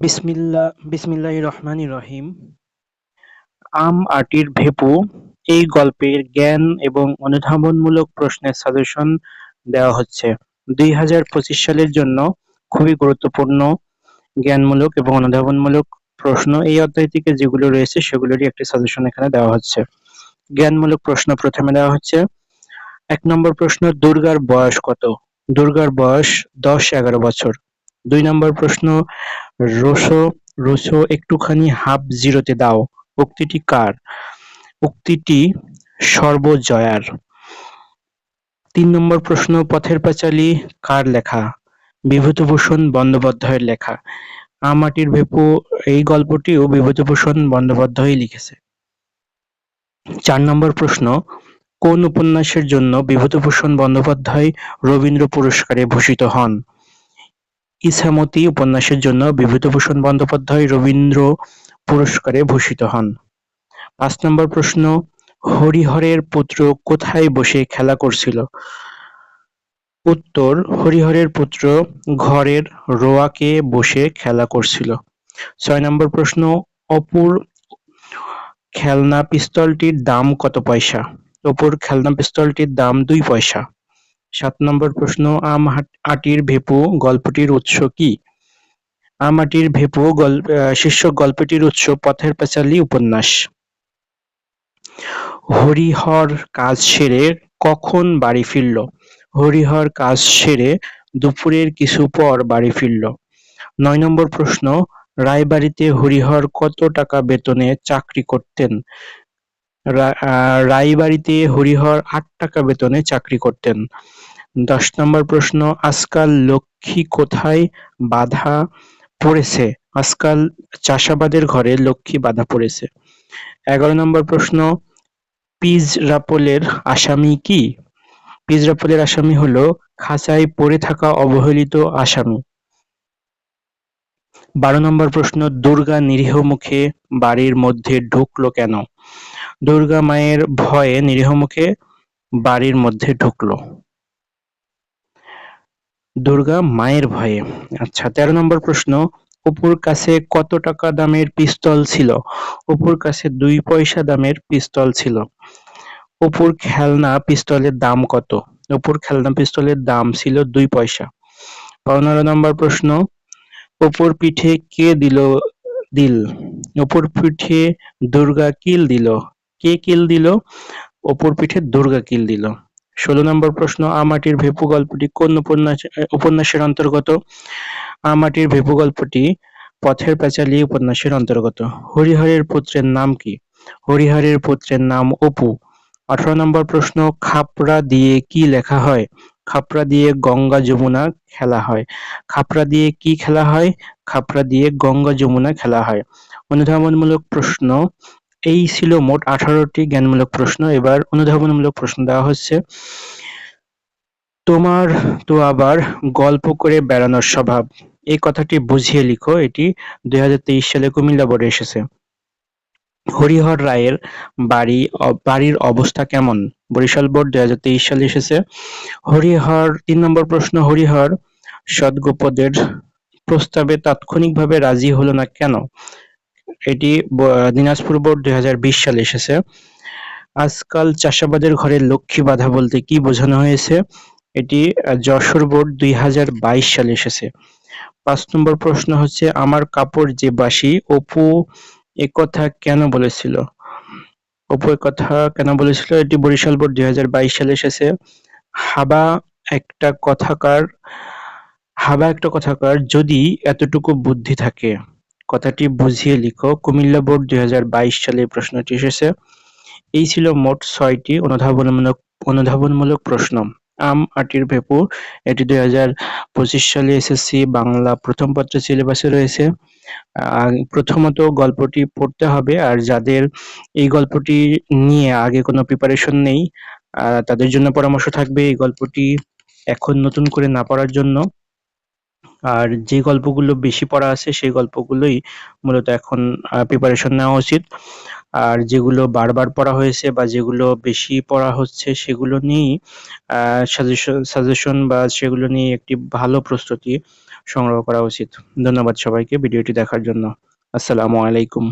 বিসমিল্লা বিসমিল্লাহ রহমান রহিম। আম আটির ভেপু, এই গল্পের জ্ঞান এবং অনুধাবনমূলক প্রশ্নের সাজেশন দেওয়া হচ্ছে। দুই হাজার পঁচিশ সালের জন্য খুবই গুরুত্বপূর্ণ, জ্ঞানমূলক এবং অনুধাবনমূলক প্রশ্ন এই অধ্যায় থেকে যেগুলো রয়েছে সেগুলোরই একটি সাজেশন এখানে দেওয়া হচ্ছে। জ্ঞানমূলক প্রশ্ন প্রথমে দেওয়া হচ্ছে, এক নম্বর প্রশ্ন, দুর্গার বয়স কত? দুর্গার বয়স দশ এগারো বছর। দুই নম্বর প্রশ্ন, রোসো রোসো একটুখানি হাফ জিরোতে দাও, উক্তিটি কার? উক্তিটি সর্বজয়ার। তিন নম্বর প্রশ্ন, পথের পাঁচালী কার লেখা? বিভূতিভূষণ বন্দ্যোপাধ্যায়ের লেখা। আমাটির ভেপু, এই গল্পটিও বিভূতিভূষণ বন্দ্যোপাধ্যায় লিখেছে। চার নম্বর প্রশ্ন, কোন উপন্যাসের জন্য বিভূতিভূষণ বন্দ্যোপাধ্যায় রবীন্দ্র পুরস্কারে ভূষিত হন? ইছামতি উপন্যাসের জন্য বিভূতিভূষণ বন্দ্যোপাধ্যায় রবীন্দ্র পুরস্কারে ভূষিত হন। পাঁচ নম্বর প্রশ্ন, হরিহরের পুত্র কোথায় বসে খেলা করছিল? উত্তর, হরিহরের পুত্র ঘরের রোয়াকে বসে খেলা করছিল। ছয় নম্বর প্রশ্ন, অপুর খেলনা পিস্তলটির দাম কত পয়সা? অপুর খেলনা পিস্তলটির দাম দুই পয়সা। সাত নম্বর প্রশ্ন, আম আটির ভেপু গল্পটির উৎস কি? আম আটির ভেপু গল্প শীর্ষক গল্পটির উৎস পথের পাঁচালী উপন্যাস। হরিহর কাজ সেরে কখন বাড়ি ফিরল? হরিহর কাজ সেরে দুপুরের কিছু পর বাড়ি ফিরল। নয় নম্বর প্রশ্ন, রায়বাড়িতে হরিহর কত টাকা বেতনে চাকরি করতেন? রায়বাড়িতে হরিহর আট টাকা বেতনে চাকরি করতেন। দশ নম্বর প্রশ্ন, আজকাল লক্ষ্মী কোথায় বাধা পড়েছে? আজকাল চাষাবাদের ঘরে লক্ষ্মী বাধা পড়েছে। এগারো নম্বর প্রশ্ন পিজরাপোলের আসামি কি? পিজরাপোলের আসামি হলো খাঁচায় পড়ে থাকা অবহেলিত আসামি। বারো নম্বর প্রশ্ন, দুর্গা নিরীহ মুখে বাড়ির মধ্যে ঢুকলো কেন? দুর্গা মায়ের ভয়ে নিরীহ মুখে বাড়ির মধ্যে ঢুকলো। দুর্গা মায়ের ভয়ে। আচ্ছা তেরো নম্বর প্রশ্ন, অপুর কাছে কত টাকা দামের পিস্তল ছিল? অপুর কাছে দুই পয়সা দামের পিস্তল ছিল। অপুর খেলনা পিস্তলের দাম কত? অপুর খেলনা পিস্তলের দাম ছিল দুই পয়সা। পনেরো নম্বর প্রশ্ন, অপুর পিঠে কে দিল দিল? অপুর পিঠে দুর্গা কিল দিল? কে কিল দিল? অপুর পিঠে দুর্গা কিল দিল। ষোলো নম্বর প্রশ্ন, আমাটির ভেপু গল্পটি কোন উপন্যাস, উপন্যাসের অন্তর্গত? আমাটির ভেপু গল্পটি পথের পাঁচালী উপন্যাসের অন্তর্গত। হরিহরের পুত্রের নাম কি? হরিহরের পুত্রের নাম অপু। আঠারো নম্বর প্রশ্ন, খাপড়া দিয়ে কি লেখা হয়? খাপড়া দিয়ে গঙ্গা যমুনা খেলা হয়। খাপড়া দিয়ে কি খেলা হয়? খাপড়া দিয়ে গঙ্গা যমুনা খেলা হয়। অনুধাবনমূলক প্রশ্ন এই ছিল মোট আঠারোটি জ্ঞানমূলক প্রশ্ন। এবার অনুধাবনমূলক প্রশ্ন দেওয়া হচ্ছে, তোমার তো আবার গল্প করে বেড়ানোর স্বভাব। এই কথাটি বুঝিয়ে লিখো, এটি দুই সালে কুমিল্লা বোর্ডে এসেছে। হরিহর রায়ের বাড়ি বাড়ির অবস্থা কেমন? বরিশাল বোর্ড দুই হাজার তেইশ সালে এসেছে। হরিহর, তিন নম্বর প্রশ্ন, হরিহর সদগোপদের প্রস্তাবে তাৎক্ষণিকভাবে রাজি হলো না কেন? এটি দিনাজপুর বোর্ড দুই হাজার বিশ সালে এসেছে। আজকাল চাষাবাদের ঘরে লক্ষ্মী বাধা বলতে কি বোঝানো হয়েছে? এটি যশোর বোর্ড দুই সালে এসেছে। পাঁচ নম্বর প্রশ্ন হচ্ছে, আমার কাপড় যে বাসি, অপু একথা কেন বলেছিল? অপু কথা কেন বলেছিল? এটি বরিশাল বোর্ড দুই হাজার বাইশ সালে এসেছে। হাবা একটা কথাকার, হাবা একটা কথাকার যদি এতটুকু বুদ্ধি থাকে। কথাটি বুঝিয়ে লিখো। কুমিল্লা বোর্ড দু হাজার বাইশ সালে প্রশ্নটি এসেছে। এই ছিল মোট ছয়টি অনুধাবনমূলক অনুধাবনমূলক প্রশ্ন। আম আটির ভেপু, এটি দুই হাজার পঁচিশ সালে এসএসসি, বাংলা প্রথম পত্র সিলেবাসে রয়েছে। প্রথমত গল্পটি পড়তে হবে, আর যাদের এই গল্পটি নিয়ে আগে কোনো প্রিপারেশন নেই তাদের জন্য পরামর্শ থাকবে এই গল্পটি এখন নতুন করে না পড়ার জন্য। আর যে গল্পগুলো বেশি পড়া আছে, সেই গল্পগুলোই মূলত এখন প্রিপারেশন নেওয়া উচিত। আর যেগুলো বারবার পড়া হয়েছে বা যেগুলো বেশি পড়া হচ্ছে, সেগুলো নিয়েই সাজেশন সাজেশন বা সেগুলো নিয়ে একটি ভালো প্রস্তুতি সংগ্রহ করা উচিত। ধন্যবাদ সবাইকে ভিডিওটি দেখার জন্য। আসসালামু আলাইকুম।